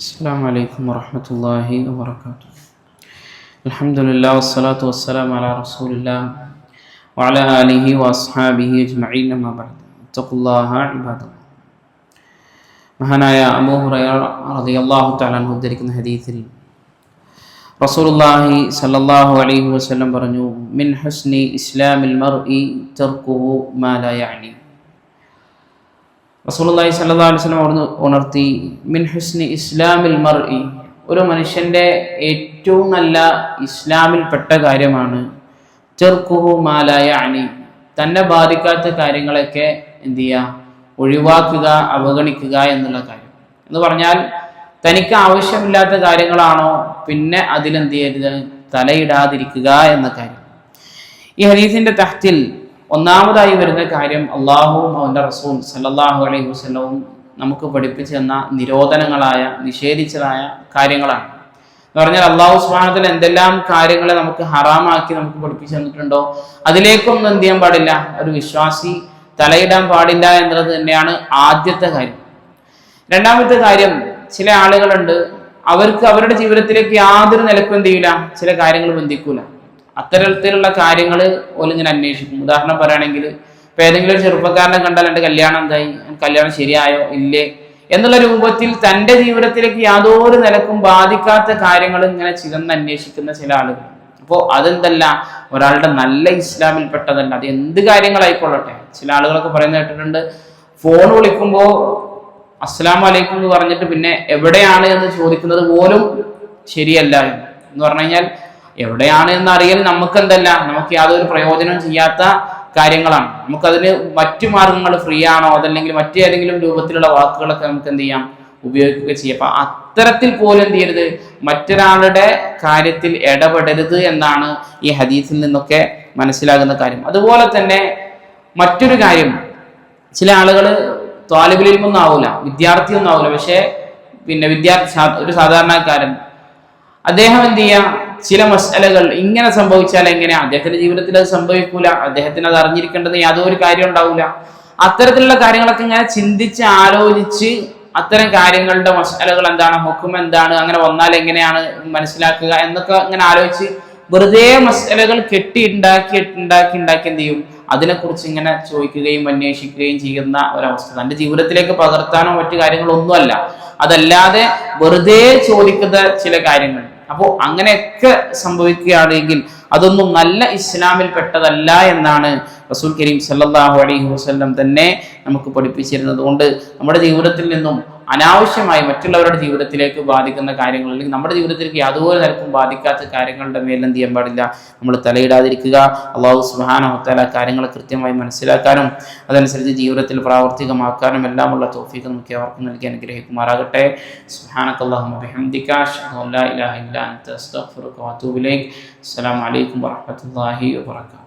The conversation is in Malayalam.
السلام عليكم ورحمة الله وبركاته الحمد لله والصلاة والسلام على رسول الله وعلى آله وأصحابه أجمعين ما بعد اتقوا الله عباد الله മഹാനായ അബൂ ഹുറൈറ റളിയല്ലാഹു തആല അൻഹു ഉദ്ധരിക്കുന്ന ഹദീസിൽ റസൂലുള്ളാഹി സ്വല്ലല്ലാഹു അലൈഹി വസല്ലം പറഞ്ഞു മിൻ ഹുസ്നി ഇസ്ലാമിൽ മർഇ തർക്കുഹു മാ ലാ യഅനി സ്വല്ലല്ലാഹു അലൈഹി വസല്ലം അവിടുന്ന് ഉണർത്തി മിൻ ഹുസ്നി ഇസ്ലാമിൽ മർഇ. ഒരു മനുഷ്യന്റെ ഏറ്റവും നല്ല ഇസ്ലാമിൽപ്പെട്ട കാര്യമാണ് ചെറുക്കുഹു മാലായ അണി തന്നെ ബാധിക്കാത്ത കാര്യങ്ങളൊക്കെ എന്ത് ചെയ്യുക ഒഴിവാക്കുക അവഗണിക്കുക എന്നുള്ള കാര്യം. എന്ന് പറഞ്ഞാൽ തനിക്ക് ആവശ്യമില്ലാത്ത കാര്യങ്ങളാണോ? പിന്നെ അതിലെന്ത് ചെയ്യരുത്? തലയിടാതിരിക്കുക എന്ന കാര്യം. ഈ ഹദീസിന്റെ തഹത്തിൽ ഒന്നാമതായി വരുന്ന കാര്യം അള്ളാഹുവും അവന്റെ റസൂൽ സല്ലാഹു അലൈഹി വസ്ലവും നമുക്ക് പഠിപ്പിച്ചു തന്ന നിരോധനങ്ങളായ നിഷേധിച്ചതായ കാര്യങ്ങളാണ്. എന്ന് പറഞ്ഞാൽ അള്ളാഹു സ്വാനത്തിൽ എന്തെല്ലാം കാര്യങ്ങളെ നമുക്ക് ഹറാമാക്കി നമുക്ക് പഠിപ്പിച്ചു തന്നിട്ടുണ്ടോ? അതിലേക്കൊന്നും എന്ത് ചെയ്യാൻ പാടില്ല. ഒരു വിശ്വാസി തലയിടാൻ പാടില്ല എന്നുള്ളത് തന്നെയാണ് ആദ്യത്തെ കാര്യം. രണ്ടാമത്തെ കാര്യം ചില ആളുകളുണ്ട് അവർക്ക് അവരുടെ ജീവിതത്തിലേക്ക് യാതൊരു നിലക്കും എന്ത് ചെയ്യില്ല ചില കാര്യങ്ങൾ ബന്ധിക്കൂല. അത്തരത്തിലുള്ള കാര്യങ്ങൾ ഓലിങ്ങനെ അന്വേഷിക്കും. ഉദാഹരണം പറയുകയാണെങ്കിൽ ഇപ്പം ഏതെങ്കിലും ഒരു ചെറുപ്പക്കാരനെ കണ്ടാൽ എന്റെ കല്യാണം എന്തായി? കല്യാണം ശരിയായോ? ഇല്ലേ? എന്നുള്ള രൂപത്തിൽ തന്റെ ജീവിതത്തിലേക്ക് യാതൊരു നിലക്കും ബാധിക്കാത്ത കാര്യങ്ങൾ ഇങ്ങനെ ചിതന്ന് അന്വേഷിക്കുന്ന ചില ആളുകൾ. അപ്പോൾ അതെന്തല്ല ഒരാളുടെ നല്ല ഇസ്ലാമിൽപ്പെട്ടതല്ല. അത് എന്ത് കാര്യങ്ങളായിക്കൊള്ളട്ടെ? ചില ആളുകളൊക്കെ പറയുന്ന കേട്ടിട്ടുണ്ട് ഫോൺ വിളിക്കുമ്പോൾ അസ്സലാം വലൈക്കും എന്ന് പറഞ്ഞിട്ട് പിന്നെ എവിടെയാണ്? എന്ന് ചോദിക്കുന്നത് പോലും ശരിയല്ല എന്ന് പറഞ്ഞു കഴിഞ്ഞാൽ എവിടെയാണ് എന്നറിയൽ നമുക്ക് എന്തല്ല നമുക്ക് യാതൊരു പ്രയോജനം ചെയ്യാത്ത കാര്യങ്ങളാണ്. നമുക്കതിന് മറ്റു മാർഗങ്ങൾ ഫ്രീ ആണോ അതല്ലെങ്കിൽ മറ്റേതെങ്കിലും രൂപത്തിലുള്ള വാക്കുകളൊക്കെ നമുക്ക് എന്ത് ചെയ്യാം. ഉപയോഗിക്കുക ചെയ്യാം അപ്പൊ അത്തരത്തിൽ പോലും എന്ത് ചെയ്യരുത് മറ്റൊരാളുടെ കാര്യത്തിൽ ഇടപെടരുത് എന്നാണ് ഈ ഹദീസിൽ നിന്നൊക്കെ മനസ്സിലാകുന്ന കാര്യം. അതുപോലെ തന്നെ മറ്റൊരു കാര്യം. ചില ആളുകൾ ത്വാലിബിലിമൊന്നും ആവൂല. വിദ്യാർത്ഥിയൊന്നും ആവൂല. പക്ഷേ പിന്നെ വിദ്യാർത്ഥി ഒരു സാധാരണക്കാരൻ അദ്ദേഹം എന്ത് ചെയ്യാം? ചില മസലകൾ ഇങ്ങനെ സംഭവിച്ചാൽ എങ്ങനെയാ? അദ്ദേഹത്തിന്റെ ജീവിതത്തിൽ അത് സംഭവിക്കൂല. അദ്ദേഹത്തിന് അത് അറിഞ്ഞിരിക്കേണ്ടത് യാതൊരു കാര്യം ഉണ്ടാവില്ല അത്തരത്തിലുള്ള കാര്യങ്ങളൊക്കെ ഇങ്ങനെ ചിന്തിച്ച് ആലോചിച്ച് അത്തരം കാര്യങ്ങളുടെ മസാലകൾ എന്താണ്? ഹുക്കും എന്താണ്? അങ്ങനെ വന്നാൽ എങ്ങനെയാണ് മനസ്സിലാക്കുക എന്നൊക്കെ ഇങ്ങനെ ആലോചിച്ച് വെറുതെ മസാലകൾ കെട്ടി ഉണ്ടാക്കി ഉണ്ടാക്കി ഉണ്ടാക്കി എന്ത് ചെയ്യും? അതിനെക്കുറിച്ച് ഇങ്ങനെ ചോദിക്കുകയും അന്വേഷിക്കുകയും ചെയ്യുന്ന ഒരവസ്ഥ. തന്റെ ജീവിതത്തിലേക്ക് പകർത്താനോ മറ്റു കാര്യങ്ങളൊന്നുമല്ല. അതല്ലാതെ വെറുതെ ചോദിക്കുന്ന ചില കാര്യങ്ങൾ. അപ്പോൾ അങ്ങനെയൊക്കെ സംഭവിക്കുകയാണെങ്കിൽ അതൊന്നും നല്ല ഇസ്ലാമിൽ പെട്ടതല്ല എന്നാണ് റസൂൽ കരീം സല്ലാഹു അലൈഹി വസല്ലം തന്നെ നമുക്ക് പഠിപ്പിച്ചിരുന്നത്. കൊണ്ട് നമ്മുടെ ജീവിതത്തിൽ നിന്നും അനാവശ്യമായി മറ്റുള്ളവരുടെ ജീവിതത്തിലേക്ക് ബാധിക്കുന്ന കാര്യങ്ങൾ അല്ലെങ്കിൽ നമ്മുടെ ജീവിതത്തിലേക്ക് യാതൊരു തരത്തിലും ബാധിക്കാത്ത കാര്യങ്ങളുടെ മേൽ എന്ത് ചെയ്യാൻ പാടില്ല? നമ്മൾ തലയിടാതിരിക്കുക. അള്ളാഹു സുബാനഹത്തല കാര്യങ്ങൾ കൃത്യമായി മനസ്സിലാക്കാനും അതനുസരിച്ച് ജീവിതത്തിൽ പ്രാവർത്തികമാക്കാനും എല്ലാമുള്ള തോഫീക്ക് നമുക്ക് അവർക്ക് നൽകി അനുഗ്രഹിക്കുമാറാകട്ടെ. സുബാനക്കല്ലാഹുബിഹംദിക്കാഷ് അസ്സലാമു അലൈക്കും വറഹ്മത്തുള്ളാഹി വബറകാതുഹു.